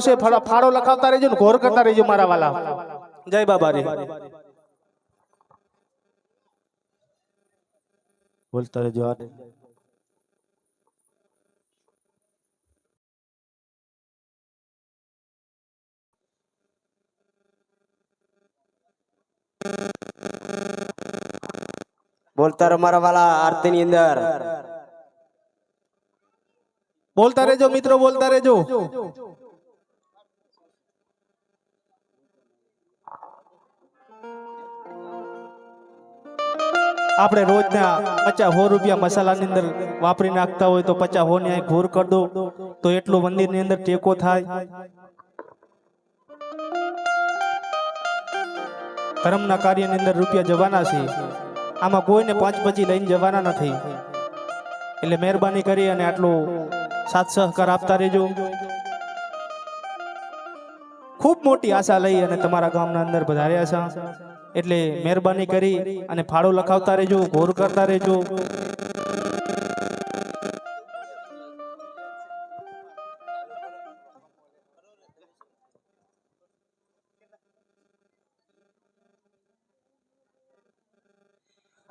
છે ફાળો ફાળો લખાવતા રહેજો ને ઘોર કરતા રહેજો મારા વાલા જય બાબા રે બોલતા રહેજો આ બોલતા રહો મારા વાલા આરતી ની અંદર બોલતા રહેજો મિત્રો બોલતા રહેજો આપણે રોજના પચાસ સો રૂપિયા મસાલાની અંદર વાપરી નાખતા હોય તો પચાસ હો ને ઘોર કરી દો. તો એટલું મંદિરની અંદર ટેકો થાય. ધર્મના કાર્યની અંદર રૂપિયા જવાના છે. આમાં કોઈને પાંચ પછી લઈને જવાના નથી. એટલે મહેરબાની કરી અને આટલું સાથ સહકાર આપતા રહેજો. ખૂબ મોટી આશા લઈ અને તમારા ગામના અંદર વધાર્યા છે. એટલે મહેરબાની કરી અને ફાળો લખાવતા રહેજો ઘોર કરતા રહેજો.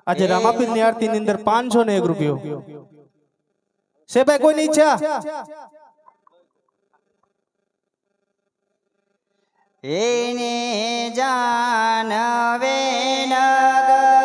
આજે રામાપીરની આરતી ની અંદર પાંચસો ને એક રૂપિયો. છે ભાઈ કોઈની ઈચ્છા એને જાનવે નગરથી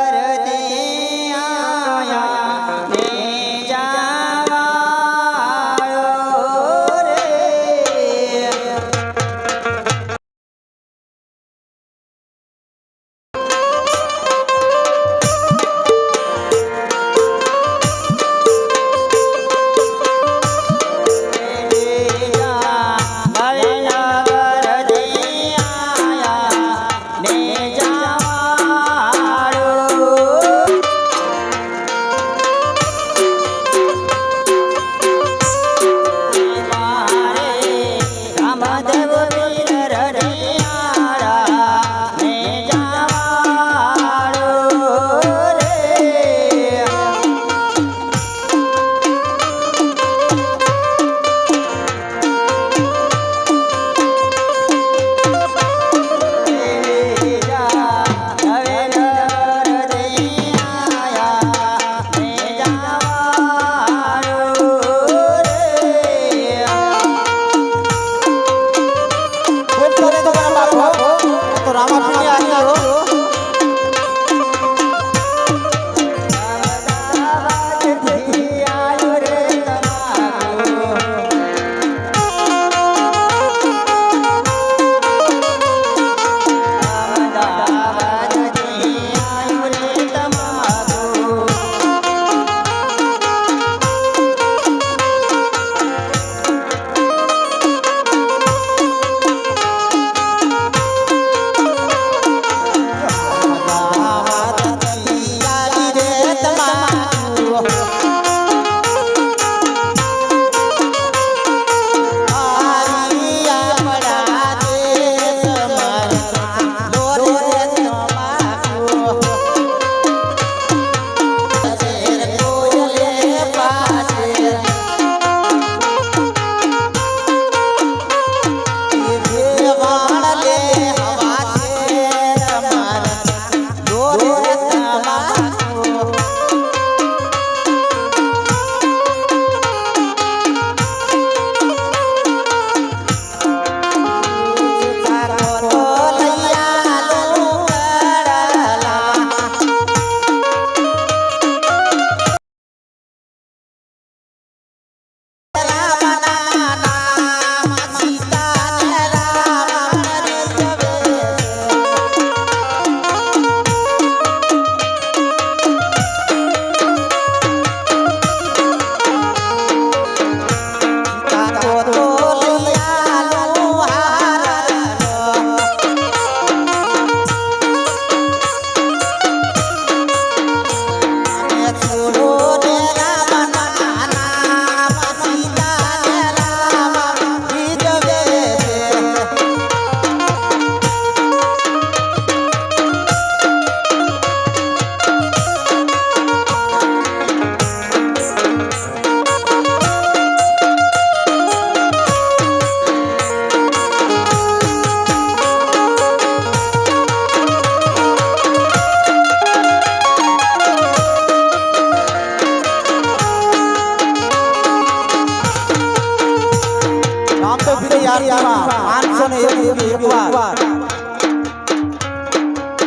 આરતીમાં પાંચસો ને એક રૂપિયા એકવાર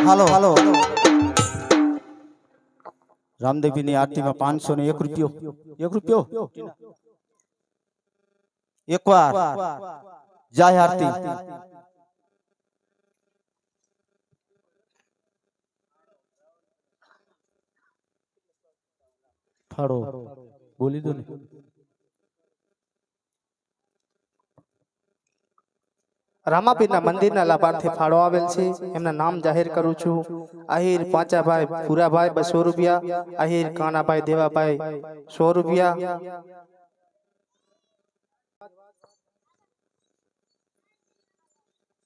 હાલો. હાલો. રામદેવજીની આરતીમાં પાંચસો ને એક રૂપિયો. એક રૂપિયો? એકવાર. જય આરતી. ફાળો. બોલી દો ને. રામાપીરના મંદિરના લાભાર્થી ફાળો આવેલ છે. એમના નામ જાહેર કરું છું. આહિર પાંચાભાઈ ભૂરાભાઈ બસો રૂપિયા આહિર કાનાભાઈ દેવાભાઈ સો રૂપિયા.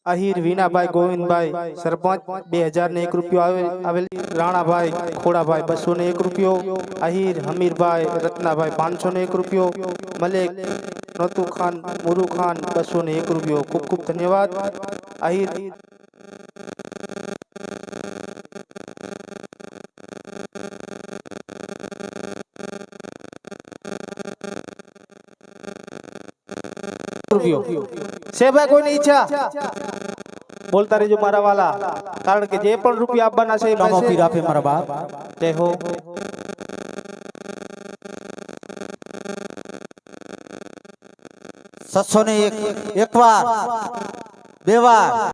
આહિર વિનાભાઈ ગોવિંદભાઈ, સરપંચ, બે હજાર ને એક રૂપિયો આવેલ રાણાભાઈ, ખોડાભાઈ બસો ને એક રૂપિયો, અહીર હમીરભાઈ, રત્નાભાઈ પાંચસો ને એક રૂપિયો, મલેક નતુ ખાન મુરુ ખાન બસો ને એક રૂપિયો. ખૂબ ખૂબ ધન્યવાદ. આહિર રૂપિયો છે ભાઈ કોઈની ઈચ્છા? બોલતા રહેજો મારા વાલા. કારણ કે જે પણ રૂપિયા આપવાના છે એ નમો પીર આપે મારા બાપ. જય હો. સત્સો ને એક વાર બે વાર.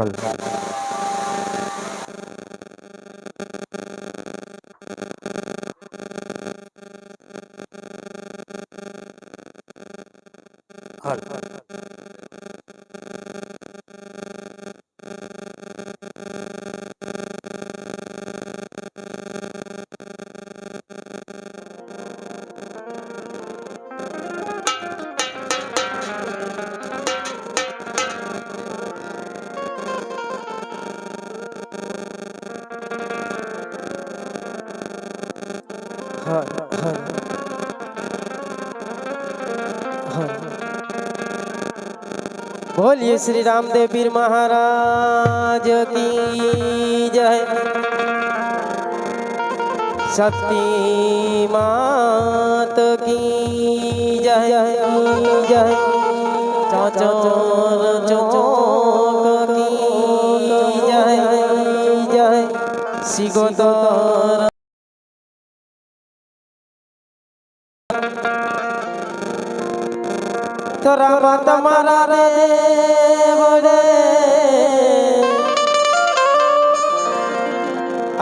たんだ。બોલીએ શ્રી રામદેવ પીર મહારાજ કી જય. શક્તિ માત કી જય. જય. ચાચર ચોક કી જય. જય. સિગોતર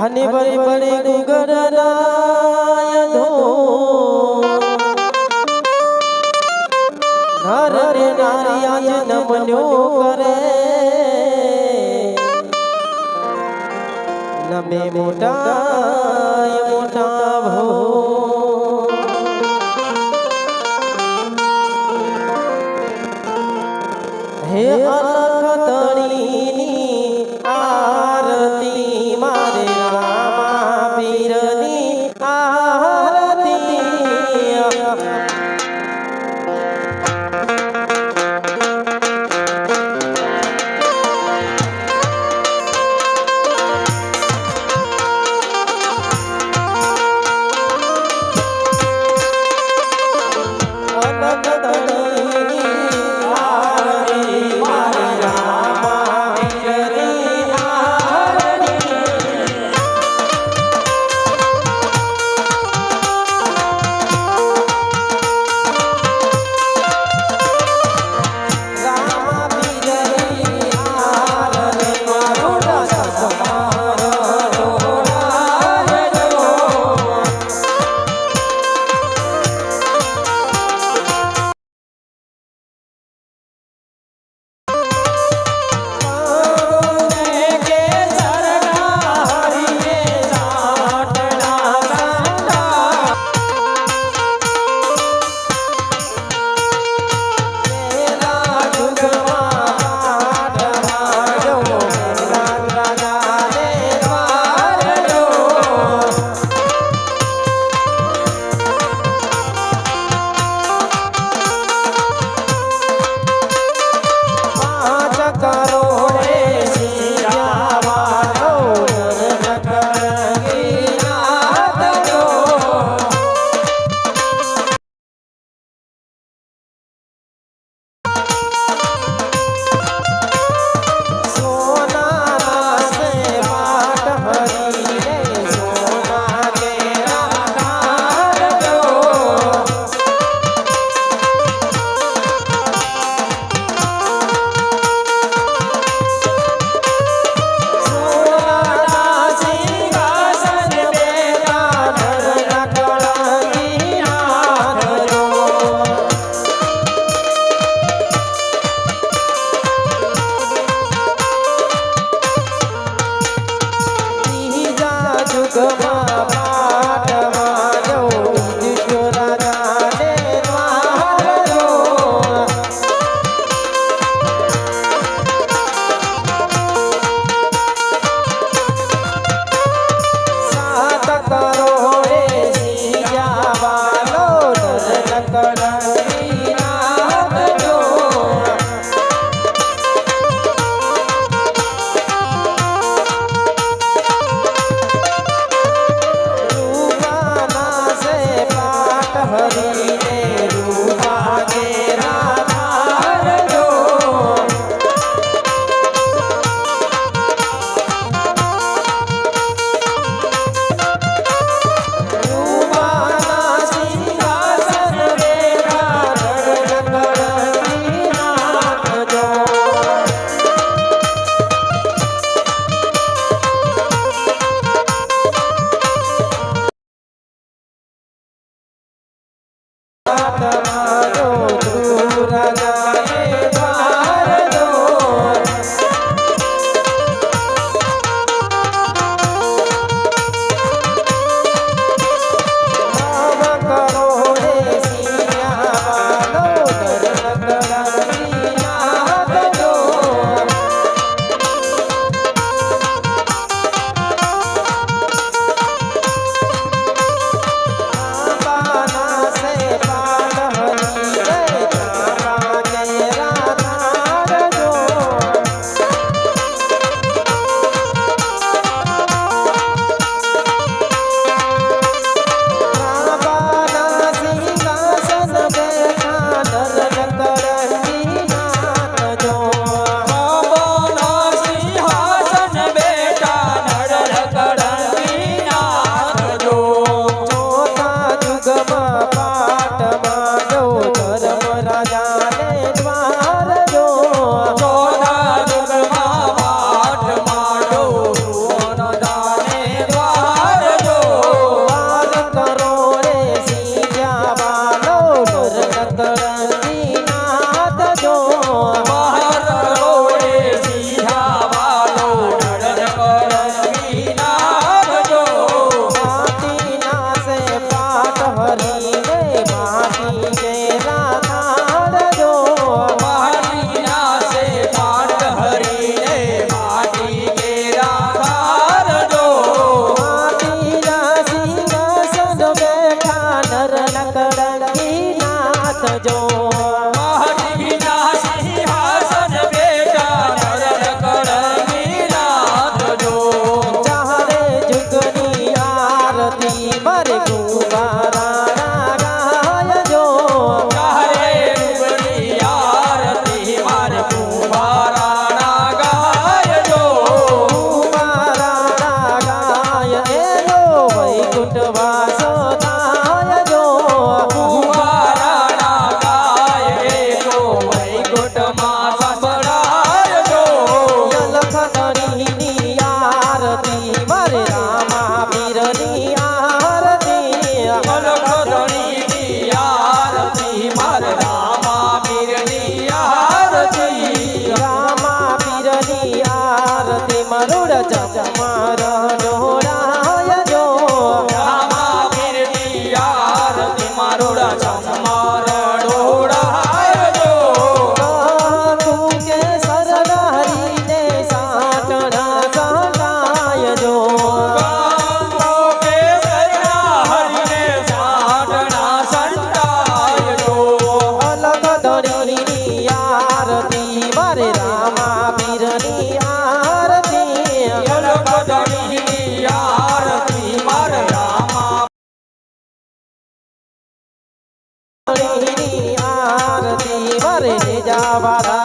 અને બડી બડી ગુગર નાય ધો. નર રે નારી આજ નમન્યો કરે. નમે મોટા મોટા ભો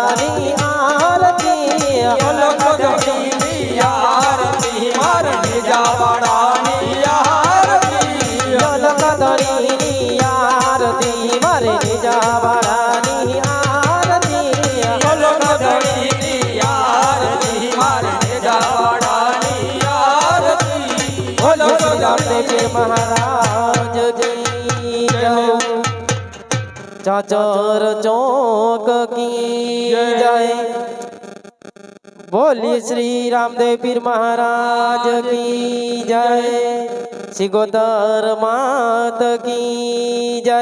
તારી આરતી અલગ ગણી આરતી માર જાવાડાની આરતી મહારાજ ચાચર ચોક કી જય. બોલી શ્રી રામદેવ પીર મહારાજ કી જય. સિગોતર માત કી જય,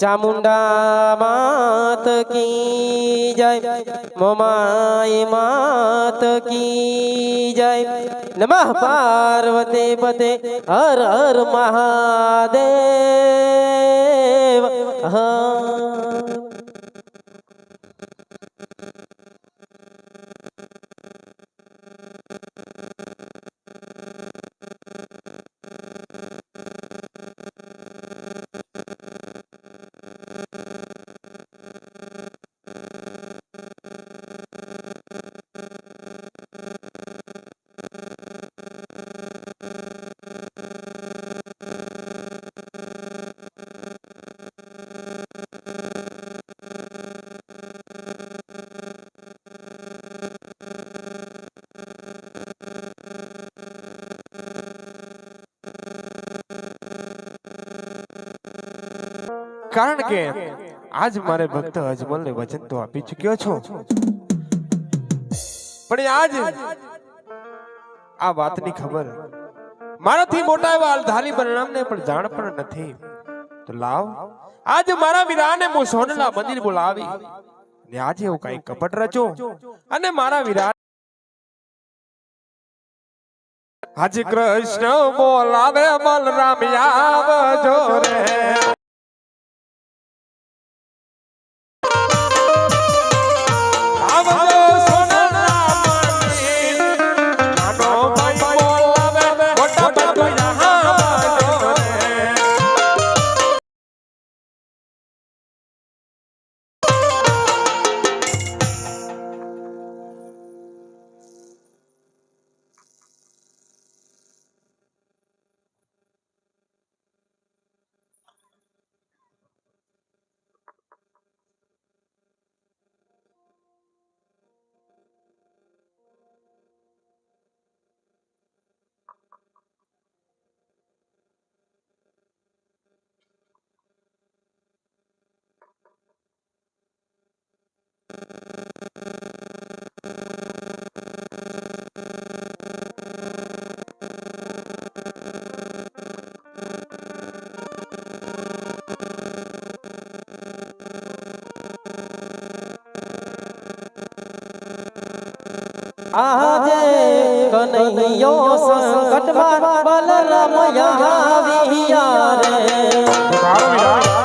ચામુંડા માત કી જય મોમાય માત કી જય. નમઃ પાર્વતી પતે, હર હર મહાદેવ. હા કારણ કે આજ મારે ભક્ત અજમલ ને વચન તો આપી ચૂક્યો છો. પણ આજ આ વાતની ખબર મારાથી મોટા એવા અલધારી પરિણામને પણ જાણ પણ નથી. તો લાવ, આજ મારા વીરાને મો સોનલા મંદિર બોલાવી ને આજે હું કઈ કપટ રચો અને મારા વીરા આજે કૃષ્ણ બોલાવે બલરામ આવજો રે. આજે કનૈયો સંકટમાં બલરામ આવ્યા રે.